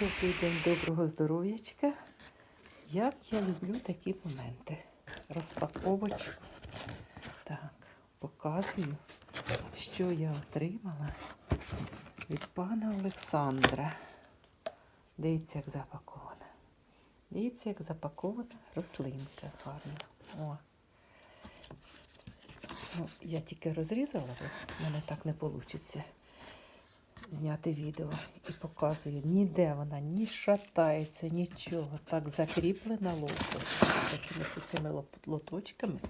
Добрий день, доброго здоров'ячка. Як я люблю такі моменти. Розпаковочку. Так, показую, що я отримала від пана Олександра. Дивіться, як запакована. Дивіться, як запакована рослинка гарна. О. Ну, я тільки розрізала, бо в мене так не вийде зняти відео і показую. Ніде вона ні шатається, нічого. Так закріплена лотом. Такими цими лоточками.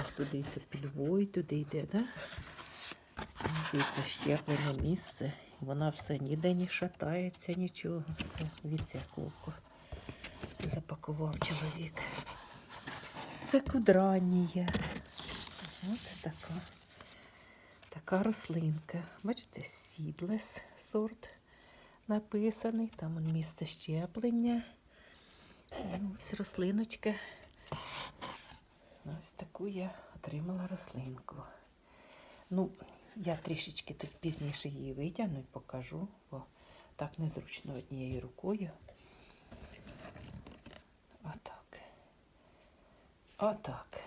Ось туди це підвой, туди йде, да? Дивіться, щеплене місце. Вона все ніде не шатається, нічого. Все, дивіться, як запакував чоловік. Це кудранія. Ось така. Така рослинка. Бачите, сідлес сорт написаний. Там он місце щеплення. Ось рослиночка. Ось таку я отримала рослинку. Ну, я трішечки тут пізніше її витягну і покажу, бо так незручно однією рукою. Отак. Отак.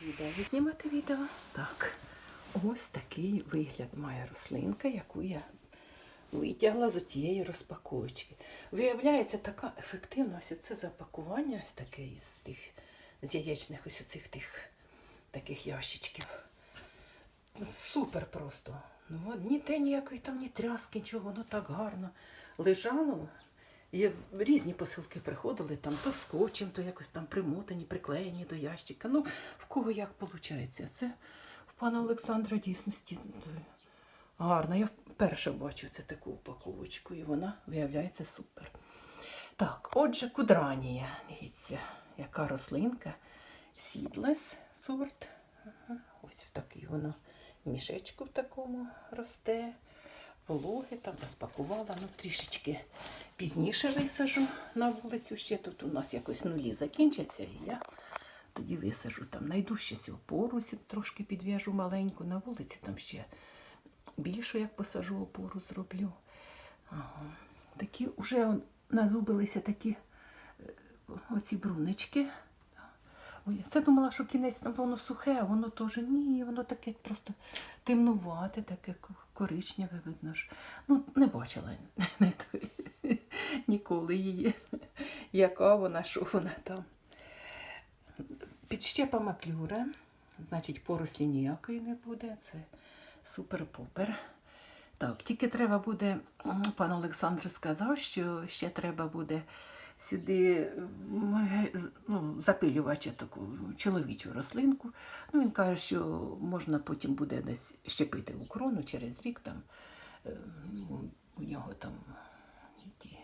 Продовжую знімати відео. Так, ось такий вигляд має рослинка, яку я витягла з тієї розпаковочки. Виявляється, така ефективна ось це запакування, ось таке із тих з яєчних ось оцих тих таких ящичків. Супер просто. Ну, от ніде ніякої там ні тряски, нічого, воно так гарно лежало. І різні посилки приходили, там то скотчем, то якось там примотані, приклеєні до ящика. Ну, в кого як виходить. Це в пана Олександра дійсності е, гарно. Я вперше бачу це таку упаковочку, і вона виявляється супер. Так, отже, кудранія. Дивіться, яка рослинка. Сідлес сорт. Ага, ось такий воно мішечку в такому росте. Вологи там розпакувала, ну трішечки пізніше висажу на вулицю. Ще тут у нас якось нулі закінчаться, і я тоді висажу там. Найду ще цю опору, трошки підв'яжу маленьку. На вулиці там ще більшу, як посажу опору, зроблю. Ага. Такі вже назубилися такі е, оці брунички. Ой, це думала, що кінець воно сухе, а воно теж ні, воно таке просто темнувате, таке коричневе, видно ж. Ну, не бачила ніколи її. Яка вона, що вона там. Підщепа маклюра, значить, порослі ніякої не буде. Це супер-пупер. Так, тільки треба буде, пан Олександр сказав, що ще треба буде сюди ну, запилювача таку чоловічу рослинку. Ну, він каже, що можна потім буде десь щепити у крону через рік там. е, ну, У нього там ті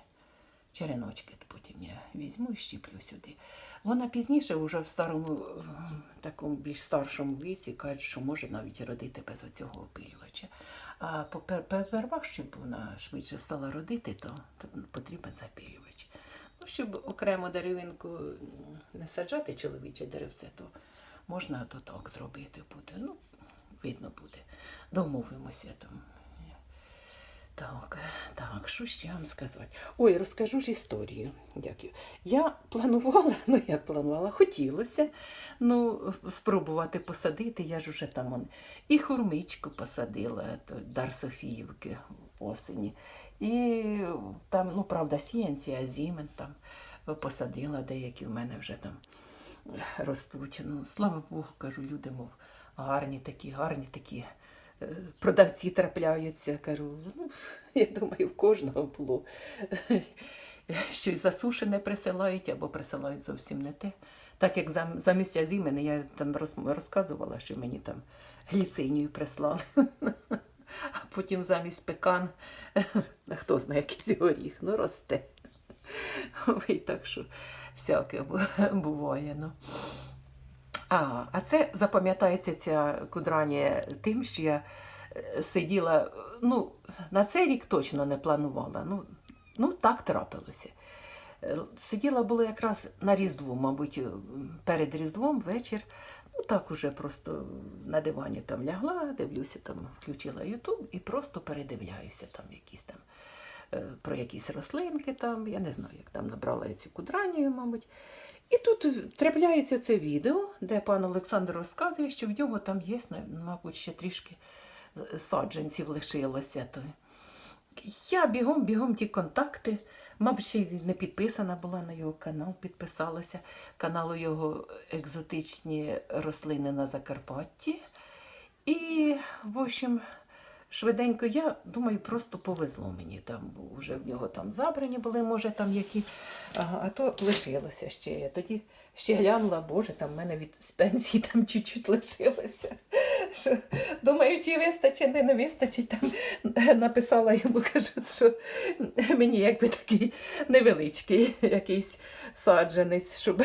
череночки потім я візьму і щеплю сюди. Вона пізніше, вже в старому, е, такому більш старшому віці, кажуть, що може навіть родити без оцього опилювача. А попервах, щоб вона швидше стала родити, то потрібен запилювач. Щоб окремо деревинку не саджати чоловіче деревце, то можна то так зробити буде. Ну, видно буде. Домовимося там. Так, так, що ще вам сказати? Ой, розкажу ж історію. Дякую. Я планувала, ну як планувала, хотілося ну, спробувати посадити. Я ж уже там он, і хурмичку посадила, то дар Софіївки в осені. І там, ну, правда, сіянці, зімен там посадила, деякі в мене вже там ростуть. Ну, слава Богу, кажу, люди, мов, гарні такі, гарні такі продавці трапляються. Кажу, ну, я думаю, в кожного було. Щось засушене присилають або присилають зовсім не те. Так як зам- замість азімени я там розказувала, що мені там гліцинію прислали. А потім замість пекан, хто знає, якийсь горіх, ну росте. Ой, так що всяке буває. Ну. А, а це запам'ятається ця кудранія тим, що я е, сиділа, ну, на цей рік точно не планувала. Ну, ну так трапилося. Е, Сиділа було якраз на Різдво, мабуть, е, перед Різдвом вечір. Ну, так уже просто на дивані там лягла, дивлюся, там включила Ютуб і просто передивляюся там якісь там про якісь рослинки там, я не знаю, як там набрала я цю кудранію, мабуть. І тут трапляється це відео, де пан Олександр розказує, що в нього там є, мабуть, ще трішки е, саджанців лишилося. То я бігом, бігом ті контакти. Мабуть, ще й не підписана була на його канал, підписалася. Каналу його екзотичні рослини на Закарпатті. І, в общем, швиденько, я думаю, просто повезло мені. Там вже в нього там забрані були, може, там які. а, а то лишилося ще. Я тоді ще глянула, боже, там в мене від з пенсії там чуть-чуть лишилося. Думаю, чи вистачить, не, вистачить. Там написала йому, кажу, що мені якби такий невеличкий якийсь саджанець, щоб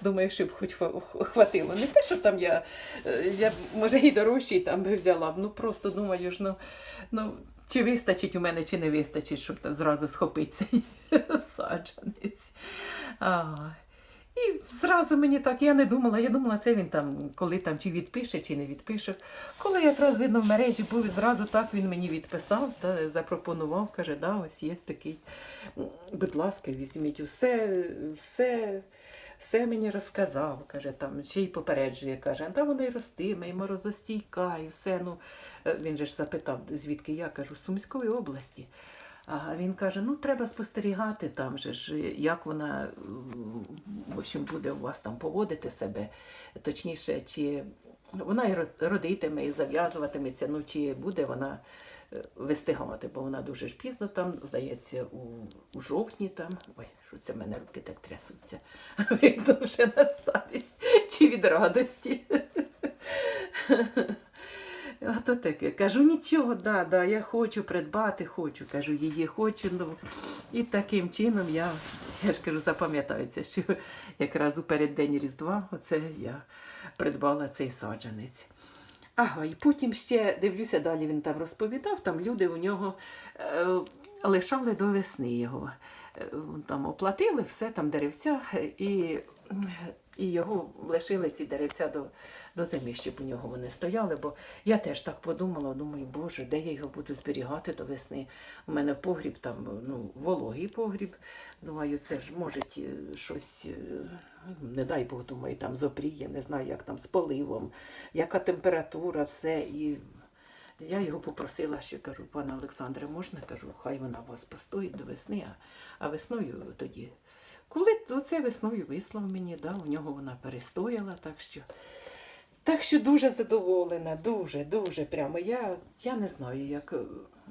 думаю, щоб хоч хватило. Не те, що там я, е, я може і дорожчий там би взяла ну просто думаю ж, ну, ну чи вистачить у мене, чи не вистачить, щоб там зразу схопити цей саджанець. А, і зразу мені так, я не думала, я думала, це він там, коли там чи відпише, чи не відпише. Коли якраз видно в мережі був, зразу так він мені відписав та запропонував, каже, да, ось є такий. Будь ласка, візьміть все, все, все мені розказав, каже, там, ще й попереджує, каже, та вона й ростиме, і морозостійка, і все. Ну, Е, він же ж запитав, звідки я кажу, з Сумської області. А він каже: ну треба спостерігати там же ж, як вона в общем, буде у вас там поводити себе. Точніше, чи вона і родитиме, і зав'язуватиметься, ну чи буде вона е, вистигати, бо вона дуже ж пізно там, здається, у, у жовтні там. Ой, що це в мене руки так трясуться. Видно вже на старість чи від радості. Ото таке. Кажу, нічого, да, да, я хочу придбати, хочу. Кажу, її хочу. Ну, і таким чином я, я ж кажу, запам'ятається, що якраз у переддень Різдва оце я придбала цей саджанець. Ага, і потім ще дивлюся, далі він там розповідав, там люди у нього е, лишали до весни його. Е, Там оплатили все, там деревця, і, і його лишили ці деревця до, до зими, щоб у нього вони стояли. Бо я теж так подумала, думаю, боже, де я його буду зберігати до весни? У мене погріб там, ну, вологий погріб. Думаю, це ж може щось, е, не дай Бог, думаю, там зопріє, не знаю, як там з поливом, яка температура, все. І я його попросила, що кажу, пане Олександре, можна? Кажу, хай вона у вас постоїть до весни, а, а весною тоді. Коли оце весною вислав мені, да, у нього вона перестояла, так що. Так що дуже задоволена, дуже, дуже прямо. Я, я не знаю, як,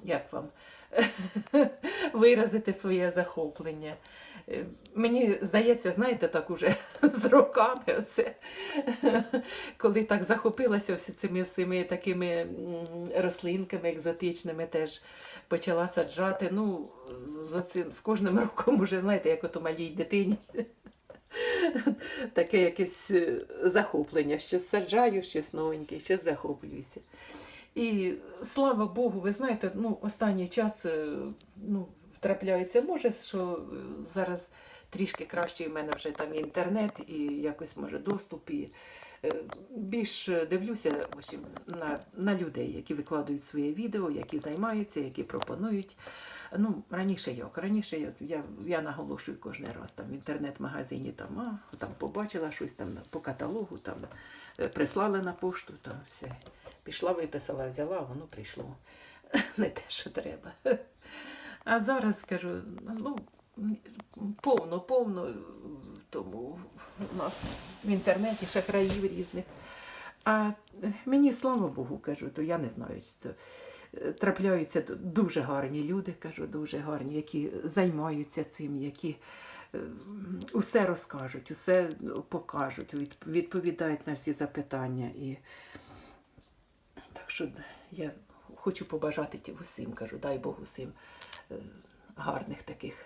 як вам виразити своє захоплення. Е, Мені здається, знаєте, так уже з роками, оце, коли так захопилася цими всіми такими рослинками екзотичними, теж почала саджати. Ну, з кожним роком уже, знаєте, як от у малій дитині. Таке якесь е, захоплення, щось саджаю, щось новеньке, щось захоплююся. І слава Богу, ви знаєте, ну, останній час е, ну, трапляється, може, що е, зараз трішки краще в мене вже там інтернет, і якось може доступ. І е, більш дивлюся общем, на, на людей, які викладають своє відео, які займаються, які пропонують. Ну, раніше як? Раніше я, я наголошую кожен раз там в інтернет-магазині, там, а, там побачила щось там по каталогу, там прислали на пошту, там все. Пішла, виписала, взяла, а воно прийшло. Не те, що треба. А зараз скажу, ну, повно, повно тому у нас в інтернеті шахраїв різних. А мені, слава Богу, кажу, то я не знаю, що е, трапляються дуже гарні люди, кажу, дуже гарні, які займаються цим, які е, усе розкажуть, усе покажуть, відповідають на всі запитання. І що я хочу побажати усім, кажу, дай Бог усім е, гарних таких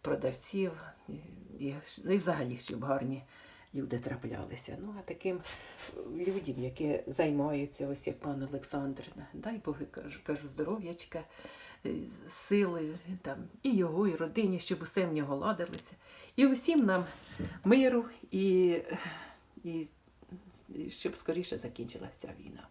продавців і, і, і взагалі, щоб гарні люди траплялися. Ну, а таким людям, які займаються, ось як пан Олександр, дай Бог, кажу, кажу здоров'ячка, е, сили там, і його, і родині, щоб усе в нього ладилося. І усім нам миру і, і щоб скоріше закінчилася війна.